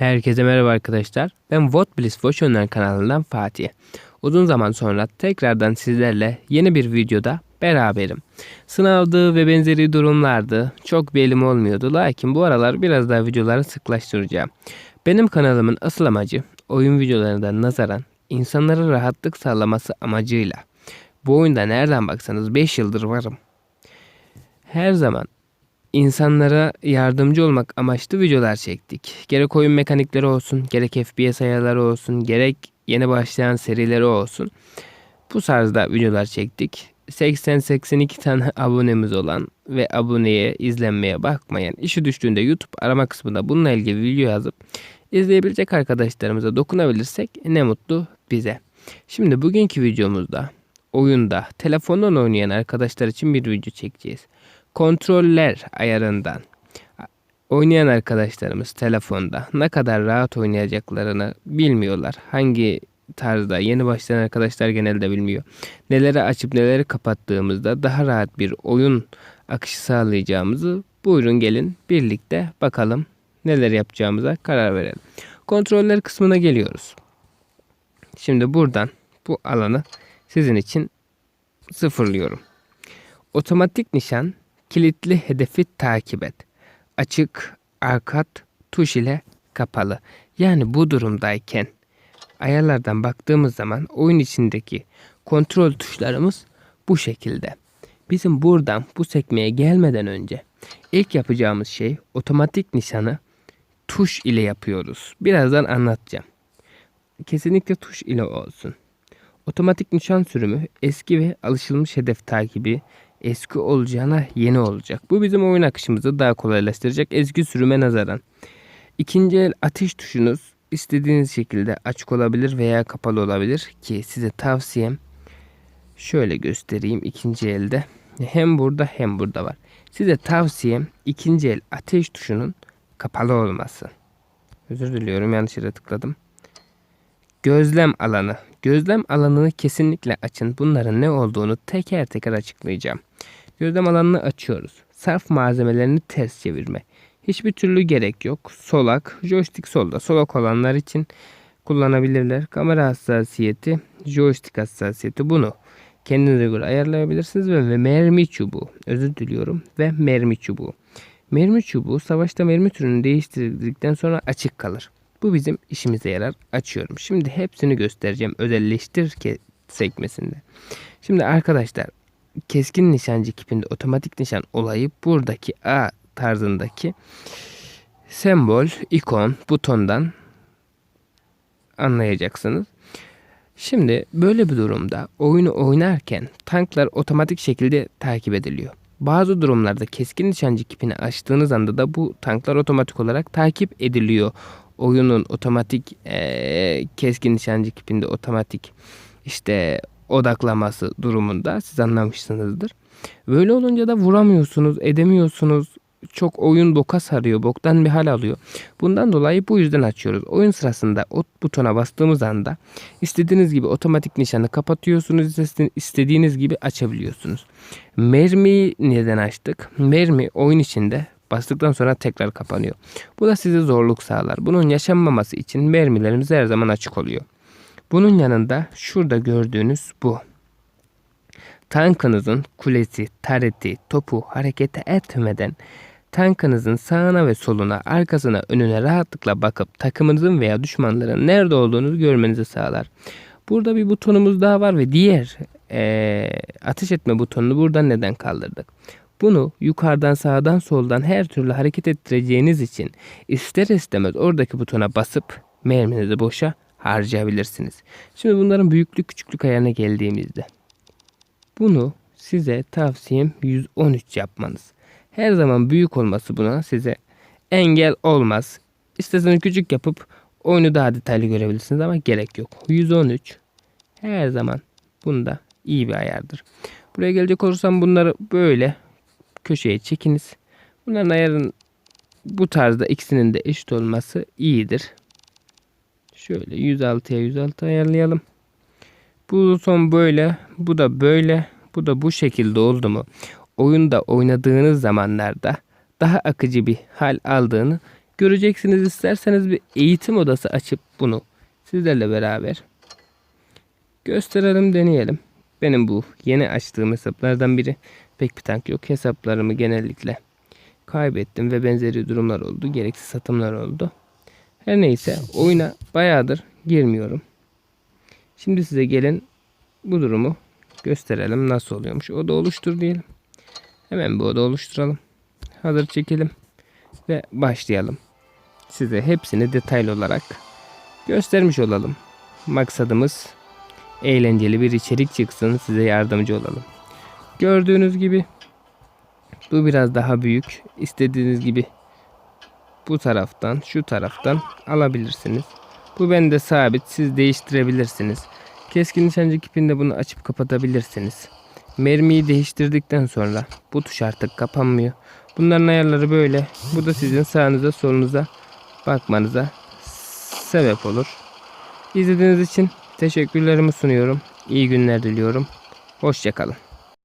Herkese merhaba arkadaşlar. Ben What Bliss Watch Online kanalından Fatih. Uzun zaman sonra tekrardan sizlerle yeni bir videoda beraberim. Sınavdı ve benzeri durumlardı. Çok bir elim olmuyordu. Lakin bu aralar biraz daha videoları sıklaştıracağım. Benim kanalımın asıl amacı oyun videolarından nazaran insanlara rahatlık sağlaması amacıyla. Bu oyunda nereden baksanız 5 yıldır varım. Her zaman insanlara yardımcı olmak amaçlı videolar çektik. Gerek oyun mekanikleri olsun, gerek FPS ayarları olsun, gerek yeni başlayan serileri olsun. Bu tarzda videolar çektik. 80-82 tane abonemiz olan ve aboneye, izlenmeye bakmayan, işi düştüğünde YouTube arama kısmında bununla ilgili video yazıp izleyebilecek arkadaşlarımıza dokunabilirsek ne mutlu bize. Şimdi bugünkü videomuzda oyunda telefondan oynayan arkadaşlar için bir video çekeceğiz. Kontroller ayarından oynayan arkadaşlarımız telefonda ne kadar rahat oynayacaklarını bilmiyorlar. Hangi tarzda yeni başlayan arkadaşlar genelde bilmiyor. Neleri açıp neleri kapattığımızda daha rahat bir oyun akışı sağlayacağımızı buyurun gelin birlikte bakalım neler yapacağımıza karar verelim. Kontroller kısmına geliyoruz. Şimdi buradan bu alanı sizin için sıfırlıyorum. Otomatik nişan kilitli hedefi takip et. Açık, arkat, tuş ile kapalı. Yani bu durumdayken ayarlardan baktığımız zaman oyun içindeki kontrol tuşlarımız bu şekilde. Bizim buradan bu sekmeye gelmeden önce ilk yapacağımız şey otomatik nişanı tuş ile yapıyoruz. Birazdan anlatacağım. Kesinlikle tuş ile olsun. Otomatik nişan sürümü eski ve alışılmış hedef takibi eski olacağına yeni olacak. Bu bizim oyun akışımızı daha kolaylaştıracak eski sürüme nazaran. İkinci el ateş tuşunuz istediğiniz şekilde açık olabilir veya kapalı olabilir ki size tavsiyem şöyle göstereyim ikinci elde hem burada hem burada var. Size tavsiyem ikinci el ateş tuşunun kapalı olması. Özür diliyorum yanlış yere tıkladım. Gözlem alanı. Gözlem alanını kesinlikle açın. Bunların ne olduğunu teker teker açıklayacağım. Gözlem alanını açıyoruz. Sarf malzemelerini ters çevirme. Hiçbir türlü gerek yok. Solak, joystick solda. Solak olanlar için kullanabilirler. Kamera hassasiyeti, joystick hassasiyeti bunu kendinize göre ayarlayabilirsiniz ve, ve mermi çubuğu. Özür diliyorum. Ve mermi çubuğu. Mermi çubuğu savaşta mermi türünü değiştirdikten sonra açık kalır. Bu bizim işimize yarar. Açıyorum. Şimdi hepsini göstereceğim. Özelleştir sekmesinde. Şimdi arkadaşlar keskin nişancı kipinde otomatik nişan olayı buradaki A tarzındaki sembol, ikon, butondan anlayacaksınız. Şimdi böyle bir durumda oyunu oynarken tanklar otomatik şekilde takip ediliyor. Bazı durumlarda keskin nişancı kipini açtığınız anda da bu tanklar otomatik olarak takip ediliyor. Oyunun otomatik e, keskin nişancı kipinde otomatik işte odaklaması durumunda siz anlamışsınızdır. Böyle olunca da vuramıyorsunuz, edemiyorsunuz. Çok oyun boka sarıyor, boktan bir hal alıyor. Bundan dolayı bu yüzden açıyoruz. Oyun sırasında o butona bastığımız anda istediğiniz gibi otomatik nişanı kapatıyorsunuz, istediğiniz gibi açabiliyorsunuz. Mermiyi neden açtık? Mermi oyun içinde bastıktan sonra tekrar kapanıyor. Bu da size zorluk sağlar. Bunun yaşanmaması için mermilerimiz her zaman açık oluyor. Bunun yanında şurada gördüğünüz bu. Tankınızın kulesi, tareti, topu hareket etmeden tankınızın sağına ve soluna, arkasına, önüne rahatlıkla bakıp takımınızın veya düşmanların nerede olduğunu görmenizi sağlar. Burada bir butonumuz daha var ve diğer e, ateş etme butonunu buradan neden kaldırdık? Bunu yukarıdan sağdan soldan her türlü hareket ettireceğiniz için ister istemez oradaki butona basıp merminizi boşa harcayabilirsiniz. Şimdi bunların büyüklük küçüklük ayarına geldiğimizde bunu size tavsiyem 113 yapmanız. Her zaman büyük olması buna size engel olmaz. İsterseniz küçük yapıp oyunu daha detaylı görebilirsiniz ama gerek yok. 113 her zaman bunda iyi bir ayardır. Buraya gelecek olursam bunları böyle köşeye çekiniz. Bunların ayarın bu tarzda ikisinin de eşit olması iyidir. Şöyle 106'ya 106 ayarlayalım. Bu son böyle, bu da böyle, bu da bu şekilde oldu mu? Oyunda oynadığınız zamanlarda daha akıcı bir hal aldığını Göreceksiniz isterseniz bir eğitim odası açıp bunu sizlerle beraber gösterelim deneyelim. Benim bu yeni açtığım hesaplardan biri pek bir tank yok. Hesaplarımı genellikle kaybettim ve benzeri durumlar oldu. Gereksiz satımlar oldu. Her neyse oyuna bayağıdır girmiyorum. Şimdi size gelin bu durumu gösterelim nasıl oluyormuş. Oda oluştur diyelim. Hemen bu oda oluşturalım. Hazır çekelim ve başlayalım. Size hepsini detaylı olarak göstermiş olalım. Maksadımız eğlenceli bir içerik çıksın size yardımcı olalım. Gördüğünüz gibi bu biraz daha büyük. İstediğiniz gibi bu taraftan şu taraftan alabilirsiniz. Bu bende sabit siz değiştirebilirsiniz. Keskin nişancı kipinde bunu açıp kapatabilirsiniz. Mermiyi değiştirdikten sonra bu tuş artık kapanmıyor. Bunların ayarları böyle. Bu da sizin sağınıza solunuza bakmanıza sebep olur. İzlediğiniz için teşekkürlerimi sunuyorum. İyi günler diliyorum. Hoşçakalın.